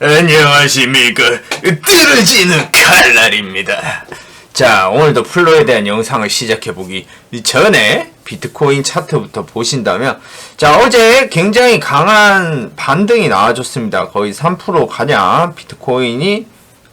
안녕하십니까. 떨어지는 칼날입니다. 자 오늘도 플로에 대한 영상을 시작해보기 전에 비트코인 차트부터 보신다면 자 어제 굉장히 강한 반등이 나와줬습니다. 거의 3% 가량 비트코인이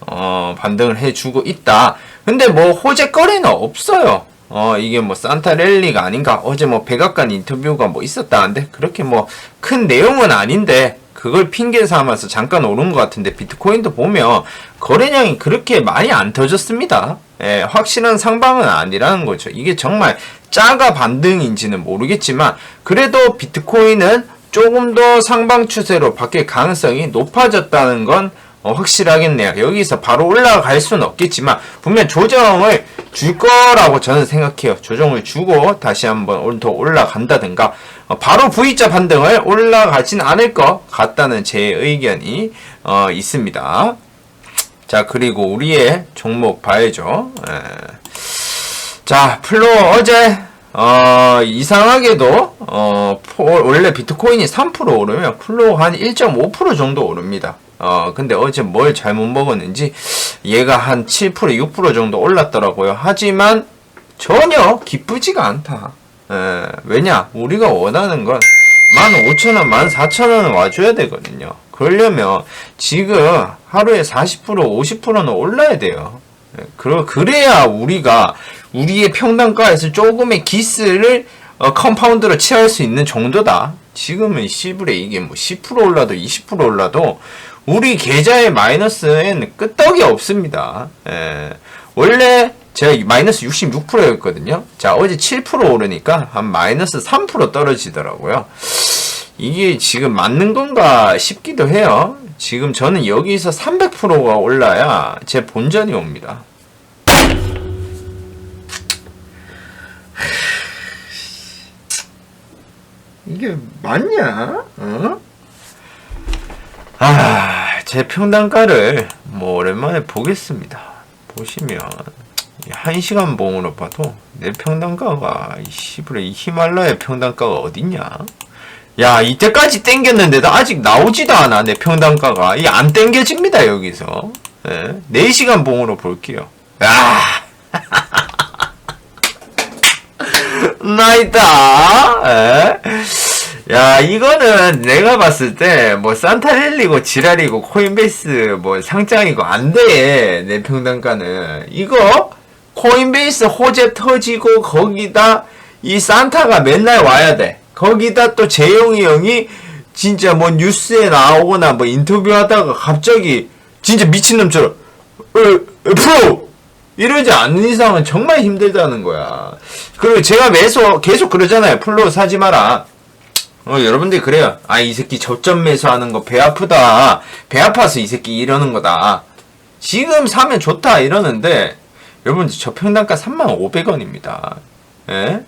어, 반등을 해주고 있다. 근데 뭐 호재거리는 없어요. 어, 이게 뭐 산타 랠리가 아닌가? 어제 뭐 백악관 인터뷰가 뭐 있었다는데 그렇게 뭐 큰 내용은 아닌데 그걸 핑계 삼아서 잠깐 오른 것 같은데 비트코인도 보면 거래량이 그렇게 많이 안 터졌습니다. 예, 확실한 상방은 아니라는 거죠. 이게 정말 짜가 반등인지는 모르겠지만 그래도 비트코인은 조금 더 상방 추세로 바뀔 가능성이 높아졌다는 건 어, 확실하겠네요. 여기서 바로 올라갈 수는 없겠지만 분명 조정을 줄 거라고 저는 생각해요. 조정을 주고 다시 한번 더 올라간다든가 어, 바로 V자 반등을 올라가진 않을 것 같다는 제 의견이 어, 있습니다. 자 그리고 우리의 종목 봐야죠. 에. 자 플로 어제 어, 이상하게도 어, 포, 원래 비트코인이 3% 오르면 플로 한 1.5% 정도 오릅니다. 어, 근데 어제 뭘 잘못 먹었는지 얘가 한 7%, 6% 정도 올랐더라고요. 하지만 전혀 기쁘지가 않다. 에, 왜냐? 우리가 원하는 건 15,000원, 14,000원 와줘야 되거든요. 그러려면 지금 하루에 40%, 50%는 올라야 돼요. 예, 그러, 그래야 우리가 우리의 평단가에서 조금의 기스를 어, 컴파운드로 취할 수 있는 정도다. 지금은 시불에 이게 뭐 10% 올라도 20% 올라도 우리 계좌의 마이너스엔 끄떡이 없습니다. 예. 원래 제가 마이너스 66%였거든요. 자, 어제 7% 오르니까 한 마이너스 3% 떨어지더라고요. 이게 지금 맞는 건가 싶기도 해요. 지금 저는 여기서 300%가 올라야 제 본전이 옵니다. 이게 맞냐? 어? 아, 제 평단가를 뭐 오랜만에 보겠습니다. 보시면 한 시간 봉으로 봐도 내 평단가가 이 히말라야 평단가가 어딨냐? 야 이때까지 땡겼는데도 아직 나오지도 않아 내 평단가가 이 안 땡겨집니다 여기서 예? 4시간 봉으로 볼게요. 야 나있다. 예? 야, 이거는 내가 봤을 때, 뭐, 산타렐리고, 지랄이고, 코인베이스, 뭐, 상장이고, 안 돼. 내 평단가는. 이거, 코인베이스 호재 터지고, 거기다, 이 산타가 맨날 와야 돼. 거기다 또 재용이 형이, 진짜 뭐, 뉴스에 나오거나, 뭐, 인터뷰 하다가 갑자기, 진짜 미친놈처럼, 어, 어, 프로! 이러지 않는 이상은 정말 힘들다는 거야. 그리고 제가 매수, 계속 그러잖아요. 플로 사지 마라. 어, 여러분들이 그래요. 아, 이 새끼 저점 매수하는 거 배 아프다. 배 아파서 이 새끼 이러는 거다. 지금 사면 좋다 이러는데 여러분들 저 평단가 35,500원입니다. 예?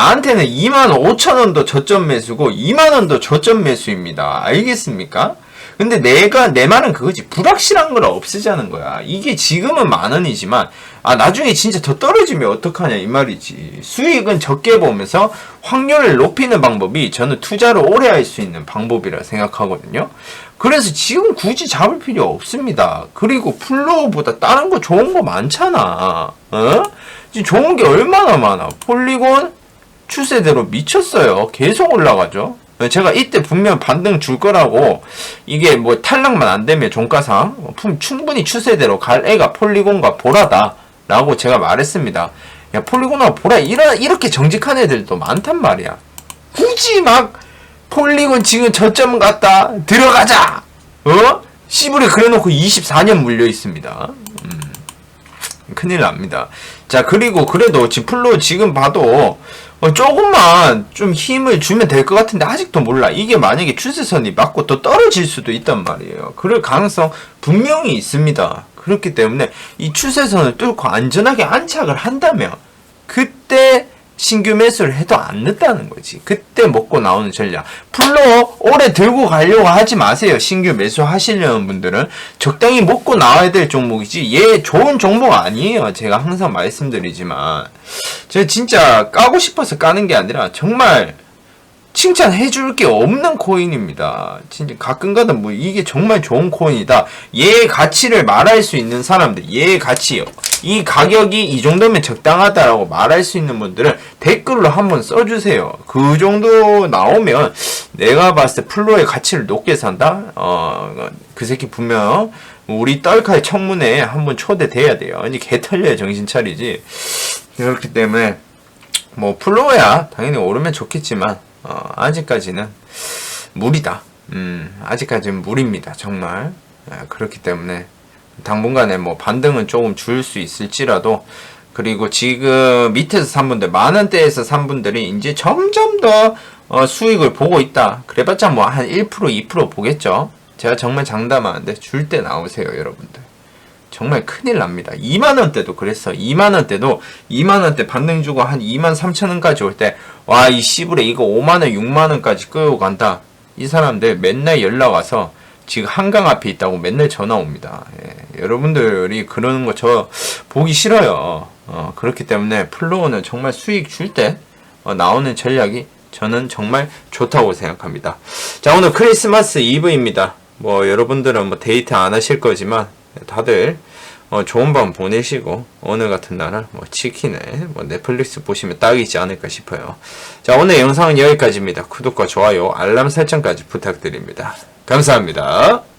나한테는 25,000원도 저점 매수고 2만원도 저점 매수입니다. 알겠습니까? 근데 내가 내 말은 그거지 불확실한 걸 없애자는 거야. 이게 지금은 만 원이지만 아 나중에 진짜 더 떨어지면 어떡하냐 이 말이지. 수익은 적게 보면서 확률을 높이는 방법이 저는 투자를 오래 할 수 있는 방법이라 생각하거든요. 그래서 지금 굳이 잡을 필요 없습니다. 그리고 플로우보다 다른 거 좋은 거 많잖아. 어? 지금 좋은 게 얼마나 많아. 폴리곤 추세대로 미쳤어요. 계속 올라가죠. 제가 이때 분명 반등 줄 거라고 이게 뭐 탈락만 안 되면 종가상 충분히 추세대로 갈 애가 폴리곤과 보라다 라고 제가 말했습니다. 야 폴리곤과 보라 이러, 이렇게 정직한 애들도 많단 말이야. 굳이 막 폴리곤 지금 저점 갔다 들어가자 어? 시불에 그래놓고 24년 물려 있습니다. 음, 큰일 납니다. 자 그리고 그래도 지플로 지금 봐도 어, 조금만 좀 힘을 주면 될 것 같은데 아직도 몰라. 이게 만약에 추세선이 맞고 또 떨어질 수도 있단 말이에요. 그럴 가능성 분명히 있습니다. 그렇기 때문에 이 추세선을 뚫고 안전하게 안착을 한다면 그때 신규 매수를 해도 안 늦다는 거지. 그때 먹고 나오는 전략. 풀로 오래 들고 가려고 하지 마세요. 신규 매수 하시려는 분들은 적당히 먹고 나와야 될 종목이지. 얘 좋은 종목 아니에요. 제가 항상 말씀드리지만. 제가 진짜 까고 싶어서 까는 게 아니라 정말 칭찬해 줄 게 없는 코인입니다. 진짜 가끔가다 뭐 이게 정말 좋은 코인이다. 얘의 가치를 말할 수 있는 사람들, 얘의 가치요. 이 가격이 이 정도면 적당하다라고 말할 수 있는 분들은 댓글로 한번 써주세요. 그 정도 나오면 내가 봤을 때 플로의 가치를 높게 산다? 어, 그 새끼 분명 우리 떨카의 청문회에 한번 초대돼야 돼요. 아니, 개 털려야 정신 차리지. 그렇기 때문에 뭐 플로어야 당연히 오르면 좋겠지만 어, 아직까지는 무리다. 음, 아직까지는 무리입니다. 정말 아, 그렇기 때문에 당분간에 뭐 반등은 조금 줄 수 있을지라도 그리고 지금 밑에서 산 분들 만 원대에서 산 분들이 이제 점점 더 어, 수익을 보고 있다. 그래봤자 뭐 한 1% 2% 보겠죠. 제가 정말 장담하는데 줄 때 나오세요, 여러분들. 정말 큰일 납니다. 2만 원대도 그랬어. 2만 원대도 2만 원대 반등 주고 한 2만 3천 원까지 올 때 와 이 씨부레 이거 5만 원, 6만 원까지 끌고 간다. 이 사람들 맨날 연락 와서 지금 한강 앞에 있다고 맨날 전화 옵니다. 예, 여러분들이 그러는 거 저 보기 싫어요. 어, 그렇기 때문에 플로우는 정말 수익 줄때 어, 나오는 전략이 저는 정말 좋다고 생각합니다. 자 오늘 크리스마스 이브입니다. 뭐 여러분들은 뭐 데이트 안 하실 거지만 다들 어, 좋은 밤 보내시고 오늘 같은 날은 뭐 치킨에 뭐 넷플릭스 보시면 딱이지 않을까 싶어요. 자 오늘 영상은 여기까지입니다. 구독과 좋아요, 알람 설정까지 부탁드립니다. 감사합니다.